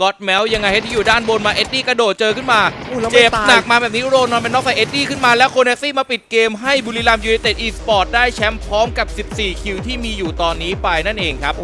ก็อดแมวยังไงให้ที่อยู่ด้านบนมาเอ็ดดี้กระโดดเจอขึ้นมาอู้แล้วไม่เจ็บตายหนักมาแบบนี้โรนอนเป็นน็อกใส่เอ็ดดี้ขึ้นมาแล้วโคเนซี่มาปิดเกมให้บุรีรัมย์ยูไนเต็ดอีสปอร์ตได้แชมป์พร้อมกับ 14 คิวที่มีอยู่ตอนนี้ไปนั่นเองครับ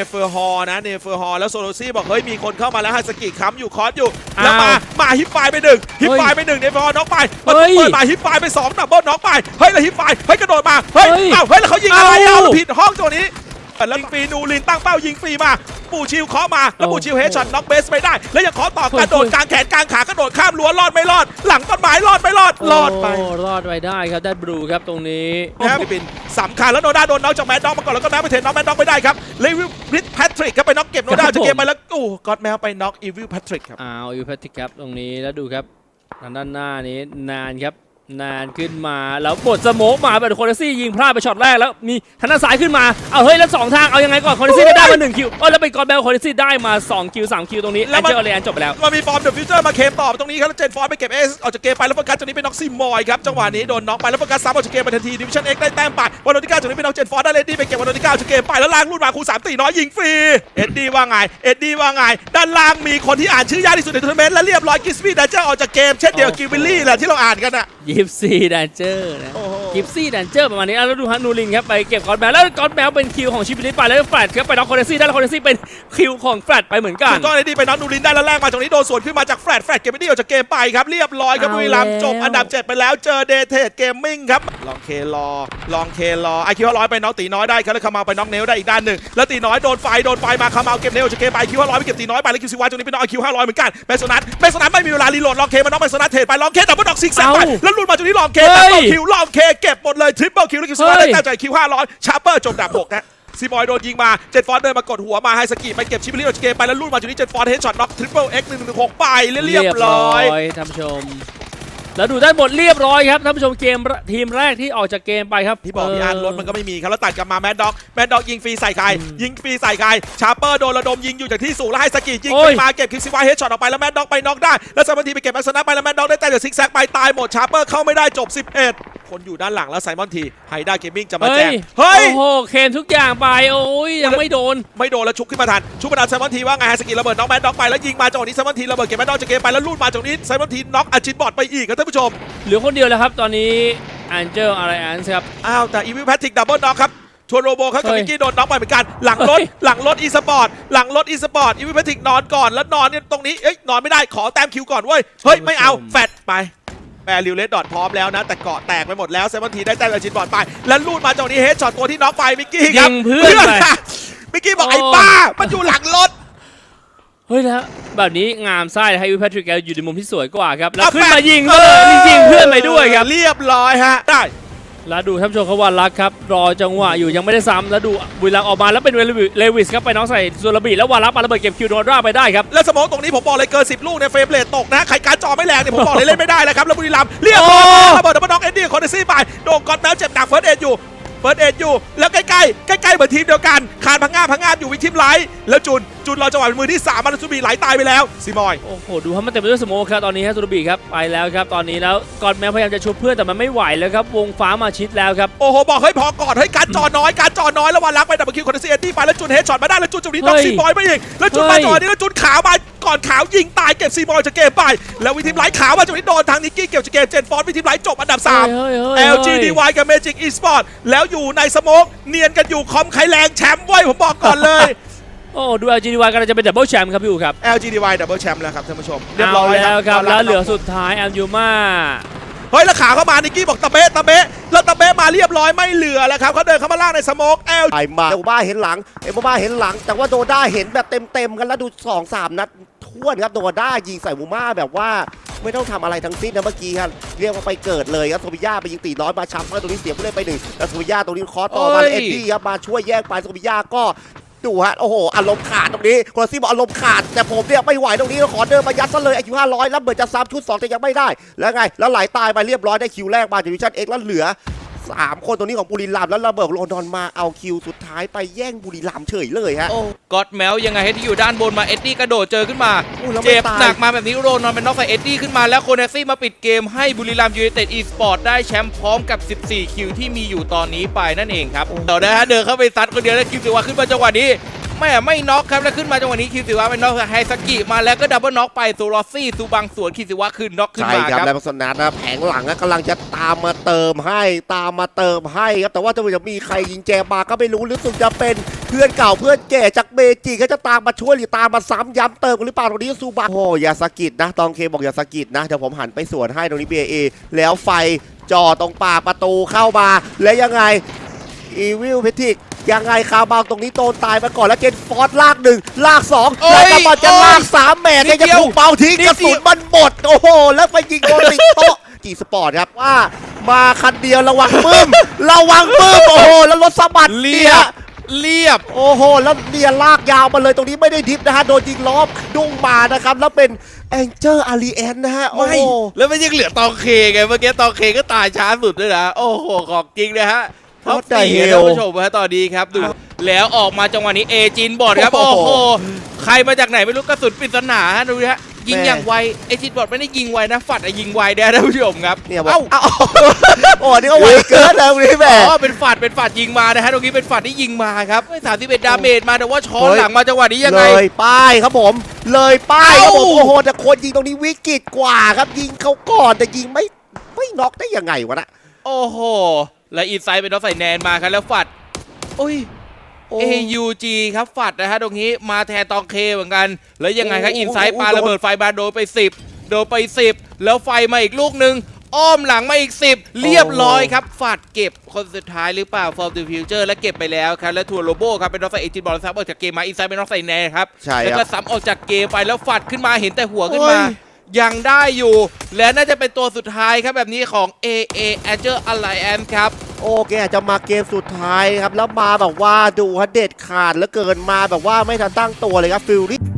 เนเฟอร์ฮอร์นะเนเฟอร์ฮอร์แล้วโซโลซี่บอกเฮ้ยมีคนเข้ามาแล้วฮาสกิค้ำอยู่คอร์สอยู่แล้วมาอ้าวมาฮิปไฟไปหนึ่งฮิปไฟเฮ้ยไปหนึ่งเนเฟอร์ฮอร์น็อกไปเฮ้ยเปิดมาฮิปไฟไปสองดับเบิลน็อกไปเฮ้ยแล้วฮิปไฟเฮ้ยกระโดดมาเฮ้ยเฮ้ยอ้าวเฮ้ยแล้วเขายิงอะไรเอ้าเอาแล้วผิดห้องตัวนี้แล้วยิงฟรีนูรินตั้งเป้ายิงฟรีมา ปู่ชิวเคาะมา แล้วโอ้ปู่ชิวเฮดช็อตน็อกเบสไปได้ แล้วยังเคาะต่อเฮ้ยกระโดดกลางแขนกลางขากระโดดข้ามรั้วรอดไม่รอด หลังต้นไม้รอดไม่รอดรอดไปโรอดไปได้ครับได้บลูครับตรงนี้นะครับฟิลิปปินส์สำคัญแล้วโนด้าโดนน็อกจากแมดด็อกมาก่อนแล้วก็แมวไปเทนน็อกแมดด็อกไม่ได้ครับเลวิลริทแพทริกครับไปน็อกเก็บโนด้าครับจะเกมผมไปแล้วโอ้ก็อดแมวไปน็อกอีวิลแพทริกครับอ้าวยูแพติกครับตรงนี้แล้วดูครับทางด้านหน้านี้นานครับ นานขึ้นมาแล้วบดสโมกมาแบบโคเนซี่ยิงพลาดไปช็อตแรกแล้วมีทางด้านซ้ายขึ้นมาเอาเฮ้ยแล้วสองทางเอายังไงก่อนโคเนซี่ได้มาหนึ่งคิวเออแล้วเป็นกอนแบลโคเนซี่ได้มาสองคิวสามคิวตรงนี้แล้แอวนมันเจอร์เลนจบไปแล้วมันมีฟอร์มเดอะฟิวเจอร์มาเคมต่อตรงนี้ครับแล้วเจนฟอร์ดไปเก็บเอสออกจากเกมไปแล้วโฟกัสจากนี้เป็นน็อกซิมอยครับจังหวะนี้โดนน็อกไปแล้วโฟกัสซ้ำออกจากเกมไปทันทีดิวิชั่นเอ็กได้แต้มไปวันโนติก้าจากนี้เป็นน็อกเจนฟอร์ดได้เลนดี้ไปเก็บวันโนติก้าจากเกมไปแล้วล่างรูดมาคูสามตีน้อยยิงฟรีเอ็ดดี้ว่าไงเอ็ดดี้ว่าไงด้านล่างมีคนที่อ่านชื่อยากที่สุดในทัวร์นาเมนต์และเรียบร้อยกิสปี้ดันเจอร์ออกจากเกมเช่นเดียวกับกิวิลลี่แหละที่เราอ่านกันอะยิปซี่แดนเจอร์นะ โอ้โหยิปซี่แดนเจอร์ประมาณนี้อะแล้วดูฮะนูรินครับไปเก็บกอนแบลแล้วกอนแบลเป็นคิวของชิปลิสไปแล้วแฟลตครับไปน็อกโคเนซี่ได้แล้วโคเนซี่เป็นคิวของแฟลตไปเหมือนกันถูกต้องเลยดีไปน็อตนูรินได้แล้วแรกมาตรงนี้โดนสวนขึ้นมาจากแฟลตแฟลตเก็บไม่ดีออกจากเกมไปครับเรียบร้อยครับเอาบุรีรัมย์แล้วจบอันดับ 7 ไปแล้วเจอเดเทดเกมมิ่งครับลองเครอลองเครอไอคิวร้อยไปน็อกตีน้อยได้ครับแล้วคามาไปน็อกเนลได้อีกด้านหนึ่งแล้วตีน้อยโดนไฟโดนไฟมาคามาเก็บเนลออกจากเกมไปไอคิวร้อยไปเก็บตีน้อยไปแล้วคิวซีวายตรงนี้ไปน็อกไอคิวห้าร้อยเหมือนกันเบสโซนัทเบสโซนัทไม่มีเวลารีโหลดลองเคมาน็อกเบสโซนัทเทรดไปลองเคดับเบิลน็อกซิกแซกไปเอ้าแล้วลุนมาตรงนี้ลองเคเฮ้ดับยเบิลคิวลองเคเก็บหมดเลยทริปเปิลคิวแล้วคิวซีวายเฮ้ได้ยแต้มจากคิวห้าร้อยชาร์เปอร์จบดับหกนะซีบอยโดนยิงมาเจนฟอร์ดเดินมากดหัวมาไฮสกีไปเก็บชิปลิโอจากเกมไปแล้วลูดมาจุดนี้เจนฟอร์ดเฮดช็อตน็อกทริปเปิลเอ็กหนึ่งหนึ่งหกไปเรียบร้อยท่านผู้ชม แล้วดูด้านบนเรียบร้อยครับท่านผู้ชมเกมทีมแรกที่ออกจากเกมไปครับที่บอกพี่อันรถมันก็ไม่มีครับแล้วตัดกลับมาแมดด็อกแมดด็อกยิงฟรีใส่ใครยิงฟรีใส่ใครชาร์เปอร์โดนระดมยิงอยู่จากที่สูงแล้วไฮสกียิงโอ้ขึ้ยนมาเก็บคิกซิวาเฮดช็อตออกไปแล้วแมดด็อกไปน็อกได้แล้วซัมบันทีไปเก็บแม็กซ์นัทไปแล้วแมดด็อกได้แต่จากซิกแซกไปตายหมดชาร์เปอร์เข้าไม่ได้จบ11 คนอยู่ด้านหลังแล้วไซมอนทีไฮด้าเกมมิ่งจะมาเฮ้แจยกเฮ้ย โอ้โห เคนทุกอย่างไป โอ้ยยังไม่โดน ไม่โดนแล้วชุบขึ้นมาทัน ชุบมาทันไซมอนทีว่าไงฮะสกิลระเบิดน็อกแมดด็อกไปแล้วยิงมาจังหวะนี้ไซมอนทีระเบิดเก็บแมดด็อกจากเกมไปแล้วลูดมาจังหวะนี้ไซมอนทีน็อกอาชินบอดไปอีกครับท่านผู้ชม เหลือคนเดียวแล้วครับตอนนี้แอนเจลอะไรแอนครับ อ้าวแต่อีวิลแพทริกดับเบิลน็อกครับชวนโรโบครับกับเฮ้ยมิกกี้โดนน็อกไปเหมือนกัน หลังรถเฮ้ยหลังรถอีสปอร์ตหลังรถอีสปอร์ตอีวิลแพทริกนอนก่อนแล้วนอนเนี่ยตรงนี้เอ้ยนอนไม่ได้ขอแต้มคิวก่อนเว้ยเฮ้ยไม่เอาแฟดไป แปรลิวเลสดอทพร้อมแล้วนะ แต่เกาะแตกไปหมดแล้วเซวันทีได้แต้มจากชินบอร์ดไป แล้วลูดมาจังหวะนี้เฮดช็อตตัวที่น็อกไปมิกกี้ครับยิงเพื่อนไปะมิกกี้บอกโอ้ไอ้บ้ามันอยู่หลังรถ เฮ้ยแล้วแบบนี้งามไส้ให้วิแพทริกแกอยู่ในมุมที่สวยกว่าครับ แล้วอะขึ้นแฟมาดยิงเลยยิงเพื่อนไปด้วยครับ เรียบร้อยฮะ ได้ แล้วดูท่านผู้ชมเขาวันรักครับรอจังหวะอยู่ยังไม่ได้ซ้ำแล้วดูบุรีรัมย์ออกมาแล้วเป็นเลวิสครับไปน้องใส่ซูราบีแล้ววันรักปาระเบิดเก็บคิวโดนราไปได้ครับ แล้วสโมองตรงนี้ผมบอกเลยเกิน10 ลูกเนี่ยเฟรมเรทตกนะ ใคร การดจอไม่แรงเนี่ยผมบอกเลยเล่นไม่ได้แล้วครับแล้วบุรีรัมย์เรียบร้อยโอ้ระเบิดดับเบิลน็อกเอ็ดดี้คอนเดซี่ไปโดนกอดแมวเจ็บหนักเฟิร์สเอ็ดอยู่เฟิร์สเอ็ดอยู่ แล้วใกล้ๆใกล้ๆเหมือนทีมเดียวกันคานพังงาบพังงาบอยู่วิทิมไลท์แล้วจุนจุนรอจังหวะเป็นมือที่3มาแล้วจุนบีไหลตายไปแล้วซีมอยโอ้โหดูครับมันเต็มไปด้วยสโมคครับตอนนี้ฮะซูราบีครับไปแล้วครับตอนนี้แล้วกอนแมวพยายามจะชุบเพื่อนแต่มันไม่ไหวแล้วครับวงฟ้ามาชิดแล้วครับโอ้โหบอกเฮ้ยพอก่อนเฮ้ยการดจอน้อยการดจอน้อยแล้ววันรักไปดับเบิลคิวคอนเดซี่เอ็ดดี้ไปแล้วจุนเฮดช็อตมาได้แล้วจุนจังหวะนี้น็อกเฮ้ยซีมอยไปอีกแล้วจุนเฮ้มายจังหวะนี้แล้วจุนขาวมา ก่อนขาวยิงตายเก็บซีมอยจากเกมไป แล้ววิทิมไลท์ขาวมาจังหวะนี้โดนทางนิกกี้เก็บจากเกมเจนฟอร์ดวิทิมไลท์จบอันดับสามเฮ้ยเฮ้ยเฮ้ย LGDY กับ Magic Esport แล้วอยู่ในสโมกเนียนกันอยู่คอมใครแรงแชมป์ไว้ยผมบอกก่อนเลยโอ้ดู LGDY กำลังจะเป็นดับเบิลแชมป์ครับพี่อูครับ LGDY ดับเบิลแชมป์แล้วครับท่านผู้ชมเรียบเอาร้อยแล้วครับาแล้วเหลือสุดท้ายแอมยูมาเฮ้ยแล้วขาเข้ามานิกกี้บอกตะเบะตะเบะแล้วตะเบะมาเรียบร้อยไม่เหลือแล้วครับเขาเดินเข้ามาล่างในสโมก L ไปมาเอลบ้าเห็นหลังเอลบ้าเห็นหลัง แต่ว่าโดด้าเห็นแบบเต็มๆกันแล้วดู2อสามนัด ท้วนครับโดด้ายิงใส่มูม่าแบบว่าไม่ต้องทำอะไรทั้งสิ้นนะเมื่อกี้ครับเรียกว่าไปเกิดเลยครับโซบิยาไปยิงตีน้อยมาชับแล้วตรงนี้เสียผู้เล่นไปหนึ่งแล้วโซบิยาตรงนี้คอต่อมาแล้วเอ็ดดี้ครับมาช่วยแยกไปโซบิยาก็ดูฮะโอ้โหอารมณ์ขาดตรงนี้โคลซี่บอกอารมณ์ขาดแต่ผมเนี่ยไม่ไหวตรงนี้ขอเดินมายัดซะเลยไอคิวห้าร้อยแล้วเหมือนจะซ้ำชุดสองแต่ยังไม่ได้ แล้วไงแล้วไหลตายไปเรียบร้อยได้คิวแรกมาจากดิวิชั่นเอ็กแล้วเหลือ 3 คนตรงนี้ของบุรีรัมย์แล้วระเบิดโรนดอนมาเอาคิวสุดท้ายไปแย่งบุรีรัมย์เฉยเลยฮะ โอ้กอดแมวยังไงให้ที่อยู่ด้านบนมาเอ็ดดี้กระโดดเจอขึ้นมา โอ้แล้วไม่เจ็บตาย หนักมาแบบนี้โรนอนเป็นน็อกใส่เอ็ดดี้ขึ้นมาแล้วโคเนซี่มาปิดเกมให้บุรีรัมย์ยูไนเต็ดอีสปอร์ตได้แชมป์พร้อมกับ 14 คิวที่มีอยู่ตอนนี้ไปนั่นเองครับต่อนะฮะเดินเข้าไปซัดคนเดียวแล้วคิวสิวะขึ้นมาจังหวะนี้ แม่ไม่น็อกครับแล้วขึ้นมาจังหวะนี้คิวสิวะเป็นน็อกไฮสกิมาแล้วก็ดับเบิลน็อกไปซูรอซี่ซูบังสวนคิวสิวะขึ้นน็อกขึ้นมาครับแล้วสนัทนะแผงหลังนะกำลังจะตามมาเติมให้ตามมาเติมให้ครับแต่ว่าจะมีใครยิงแจมาก็ไม่รู้หรู้สึกจะเป็นเพื่อนเก่าเพื่อนแก่จากเมจิก็จะตามมาช่วยหรือตามมาซ้ำย้ำเติมกันหรือเปล่าตรงนี้ซูบะโอ้ยาสกิดนะตองเคบอกยาสกิดนะเดี๋ยวผมหันไปสวนให้ตรงนี้ BAA แล้วไฟจ่อตรงปากประตูเข้ามาและยังไงอีวิลเพทิก ยังไงคาบาวตรงนี้โตนตายมาก่อนแล้วเจนฟอร์ดลากหนึ่งลากสองโอ้ยแล้วก็มาจะลากสามแหม่นิแกดจะเดียวถูกเป่าทิ้งนิกดระเดีสุยนวมันหมดโอ้โห แล้วไปยิงโดนติดโต๊ะจีสปอร์ตครับว่ามาคันเดียวระวังปึ้มระวังปึ้มโอ้โหแล้วรถสะบัดเรีเนี่ยยบเรียบ โอ้โห แล้วเนี่ยลากยาวมาเลยตรงนี้ไม่ได้ดิฟนะฮะ โดนยิงล้อมดุ้งมานะครับ แล้วเป็นแองเจอร์อารีแอนนะฮะ โอ้ไม่โห แล้วมันยังเหลือตองเคไง เมื่อกี้ตองเคก็ตายช้าสุดด้วยนะ โอ้โห ของจริงนะฮะ ท็อป What the สี่ hell ท่านผู้ชมฮะตอนนี้ครับดูแล้วออกมาจังหวะนี้เอจินบอร์ดครับโอ้โอ้โห โหใครมาจากไหนไม่รู้กระสุนปริศนาฮะดูดิฮะยิงแม่อย่างไวเอจินบอร์ดไม่ได้ยิงไวนะฝัดอะยิงไวแน่ท่านผู้ชมครับเนี่ยบอกเอ้าเอ้าโอ้นี่ก็ไวเกินแล้วนี่แหม่ อ๋อเป็นฝัดเป็นฝัดยิงมานะฮะตรงนี้เป็นฝัดที่ยิงมาครับสามสิบเอ็ดดาเมจมาแต่ว่าช้อนเฮ้ย หลังมาจังหวะนี้ยังเลไง ยป้ายครับผม เลยป้ายครับผมเอ้า โอ้โหแต่คนยิงตรงนี้วิกฤตกว่าครับยิงเขาก่อนแต่ยิงไม่ไม่น็อกได้ยังไงวะนะ โอ้โห และอินไซด์เป็นน้องใส่แนนมาครับแล้วฝัดอุ้ยโอ้ AUG ครับฝัดนะฮะตรงนี้มาแทนตองเคเหมือนกัน แล้วยังไงครับโอ้อินไซด์โอ้ปาโดนระเบิดไฟมาโดนไป 10 โดนไป 10 แล้วไฟมาอีกลูกหนึ่งอ้อมหลังมาอีก 10 เรียบร้อยครับฝัดเก็บคนสุดท้ายหรือเปล่า From the Future และเก็บไปแล้วครับ แล้วทัวร์โลโบครับ เป็นน้องใส่เอจินบอลซับออกจากเกมมาอินไซด์เป็นน้องใส่แนนครับ ใช่แล้วคก็รับซ้ำออกจากเกมไปแล้วฝัดขึ้นมาเห็นแต่หัวขึ้นมาโอ้ ยังได้อยู่ และน่าจะเป็นตัวสุดท้ายครับแบบนี้ของ AA a g e r Alliance ครับโอเคอาจจะมาเกมสุดท้ายครับ แล้วมาแบบว่าดูฮะเด็ดขาดแล้วเกินมาแบบว่าไม่ทันตั้งตัวเลยครับฟิลลี่